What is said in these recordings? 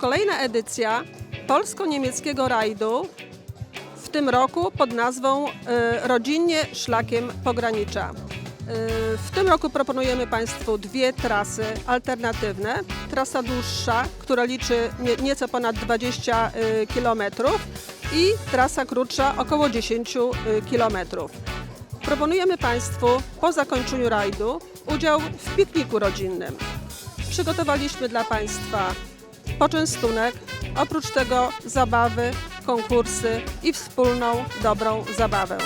kolejna edycja polsko-niemieckiego rajdu w tym roku pod nazwą y, Rodzinnie Szlakiem Pogranicza. Y, W tym roku proponujemy Państwu dwie trasy alternatywne. Trasa dłuższa, która liczy nie, nieco ponad 20 km i trasa krótsza około 10 km. Proponujemy Państwu po zakończeniu rajdu udział w pikniku rodzinnym. Przygotowaliśmy dla Państwa poczęstunek, oprócz tego zabawy, konkursy i wspólną, dobrą zabawę.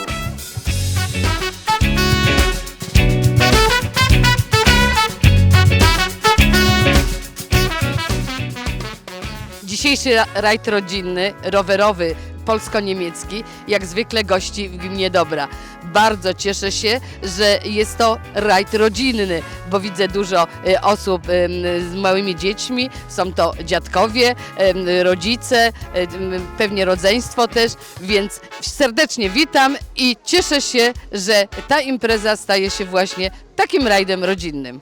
Dzisiejszy ra- rajd rodzinny, rowerowy, polsko-niemiecki, jak zwykle gości w gminie Dobra. Bardzo cieszę się, że jest to rajd rodzinny, bo widzę dużo e, osób em, z małymi dziećmi, są to dziadkowie, rodzice, em, pewnie rodzeństwo też, więc serdecznie witam i cieszę się, że ta impreza staje się właśnie takim rajdem rodzinnym.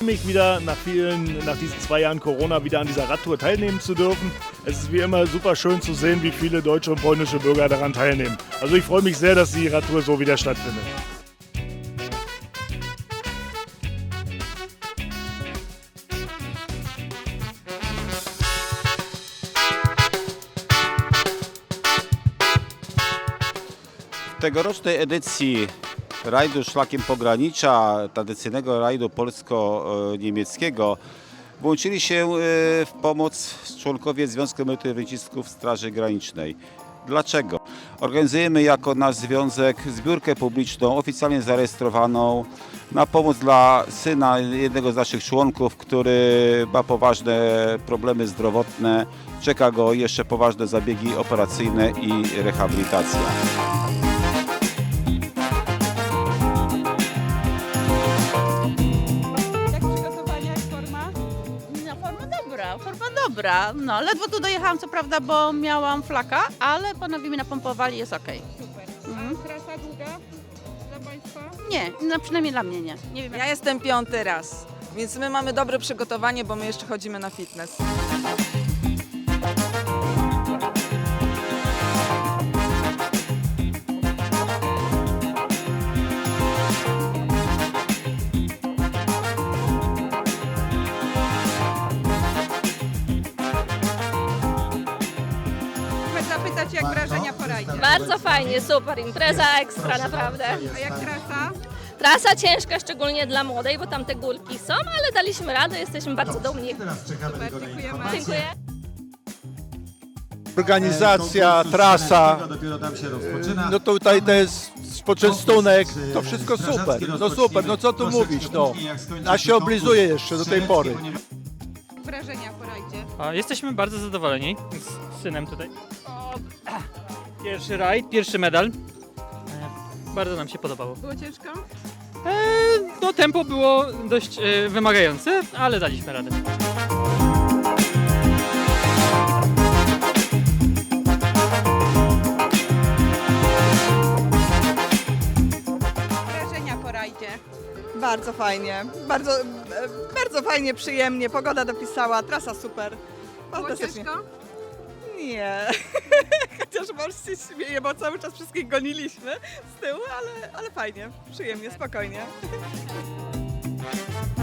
Mich wieder nach vielen, nach diesen zwei Jahren Corona wieder an dieser Radtour teilnehmen zu dürfen. Es ist wie immer super schön zu sehen, wie viele deutsche und polnische Bürger daran teilnehmen. Also ich freue mich sehr, dass die Radtour so wieder stattfindet. Tegorocznej edycji rajdu Szlakiem Pogranicza, tradycyjnego rajdu polsko-niemieckiego, włączyli się e, w pomoc członkowie Związku Emerytów i Rencistów Straży Granicznej. Dlaczego? Organizujemy jako nasz związek zbiórkę publiczną, oficjalnie zarejestrowaną na pomoc dla syna jednego z naszych członków, który ma poważne problemy zdrowotne. Czeka go jeszcze poważne zabiegi operacyjne i rehabilitacja. Dobra. No ledwo tu dojechałam co prawda, bo miałam flaka, ale panowie mi napompowali, jest okej. Super. Mhm. A trasa długa dla Państwa? Nie, no przynajmniej dla mnie nie. Nie wiem jak Ja jestem piąty raz, więc my mamy dobre przygotowanie, bo my jeszcze chodzimy na fitness. Jak wrażenia po rajdzie? Bardzo fajnie, super, impreza ekstra, naprawdę. A jak trasa? Trasa ciężka, szczególnie dla młodej, bo tam te górki są, ale daliśmy radę, jesteśmy bardzo dumni. Super, dziękujemy. Dziękuję. organizacja, trasa, no tutaj to jest poczęstunek, to wszystko super, no super, no co tu mówić, no. A się oblizuje jeszcze do tej pory. Wrażenia po rajdzie? A, jesteśmy bardzo zadowoleni z synem tutaj. O, Pierwszy rajd, pierwszy medal. E, Bardzo nam się podobało. Było ciężko? E, no tempo było dość e, wymagające, ale daliśmy radę. Wrażenia po rajdzie? Bardzo fajnie, bardzo, e, bardzo fajnie, przyjemnie, pogoda dopisała, trasa super. Było Fantastycznie. ciężko? Nie, chociaż mąż się śmieje, bo cały czas wszystkich goniliśmy z tyłu, ale, ale fajnie, przyjemnie, spokojnie.